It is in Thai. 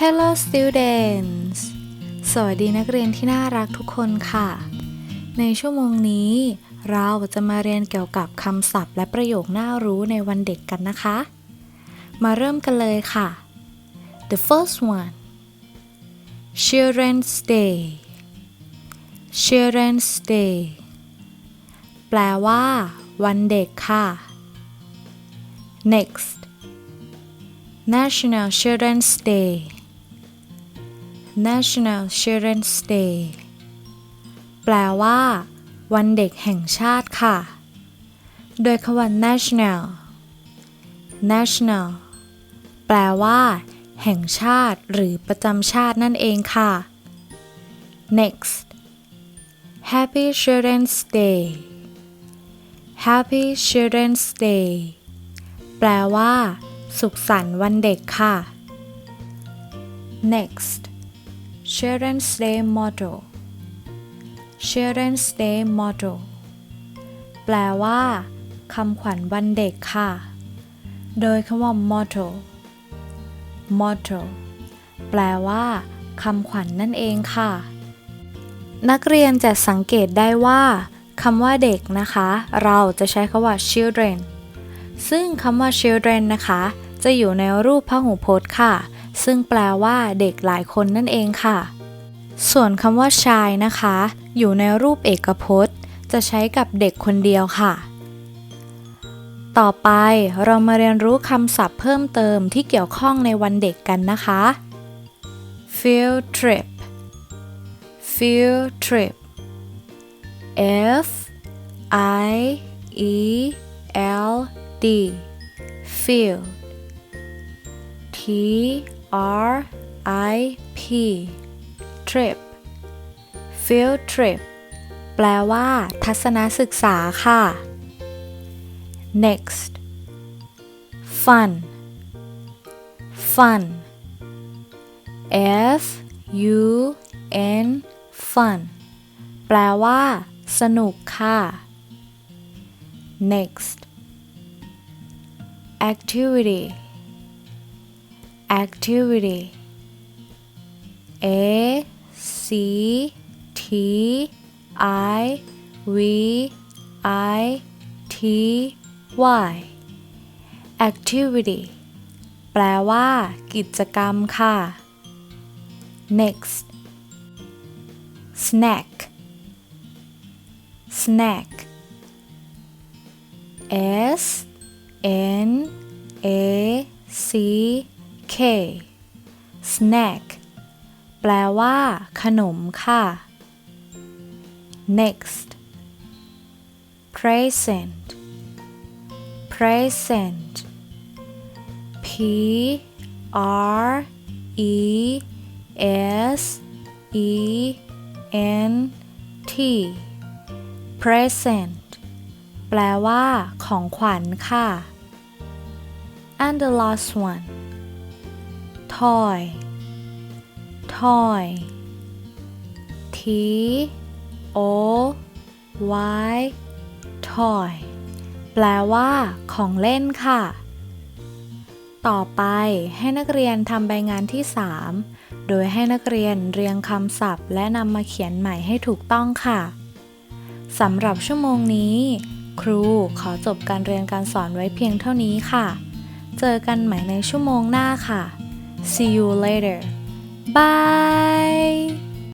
Hello students สวัสดีนักเรียนที่น่ารักทุกคนค่ะ ในชั่วโมงนี้ เราจะมาเรียนเกี่ยวกับคำศัพท์ และประโยคน่ารู้ในวันเด็กกันนะคะ มาเริ่มกันเลยค่ะ The first one Children's Day Children's Day แปลว่า วันเด็กค่ะ Next National Children's Day National Children's Day แปลว่า วันเด็กแห่งชาติค่ะ โดยคำว่า national national แปลว่า แห่งชาติหรือประจำชาตินั่นเองค่ะ next Happy Children's Day Happy Children's Day แปลว่า สุขสันต์วันเด็กค่ะ next Children's Day motto Children's Day motto แปลว่าคำขวัญวันเด็กค่ะ โดยคำว่า motto motto แปลว่าคำขวัญนนั่นเองค่ะ นักเรียนจะสังเกตได้ว่าคำว่าเด็กนะคะ เราจะใช้คำว่า children ซึ่งคำว่า children นะคะ จะอยู่ในรูปพหูพจน์ค่ะ ซึ่งแปลว่าเด็กหลายคนนั่นเองค่ะ ส่วนคำว่าชายนะคะ อยู่ในรูปเอกพจน์ จะใช้กับเด็กคนเดียวค่ะ ต่อไปเรามาเรียนรู้คำศัพท์เพิ่มเติมที่เกี่ยวข้องในวันเด็กกันนะคะ field trip field trip F I E L D field T R I P trip field trip แปลว่า ทัศนศึกษาค่ะ next fun fun F U N fun แปลว่า สนุกค่ะ next activity activity A C T I V I T Y activity แปลว่า กิจกรรมค่ะ next snack snack S N A C K snack แปลว่า ขนมค่ะ next present present P R E S E N T present แปลว่า ของขวัญค่ะ and the last one toy toy T O Y toy แปลว่า ของเล่นค่ะ ต่อไปให้นักเรียนทำใบงานที่ 3 โดยให้นักเรียนเรียงคำศัพท์ และนำมาเขียนใหม่ให้ถูกต้องค่ะสำหรับชั่วโมงนี้ ครูขอจบการเรียนการสอนไว้เพียงเท่านี้ค่ะ เจอกันใหม่ในชั่วโมงหน้าค่ะ see you later. Bye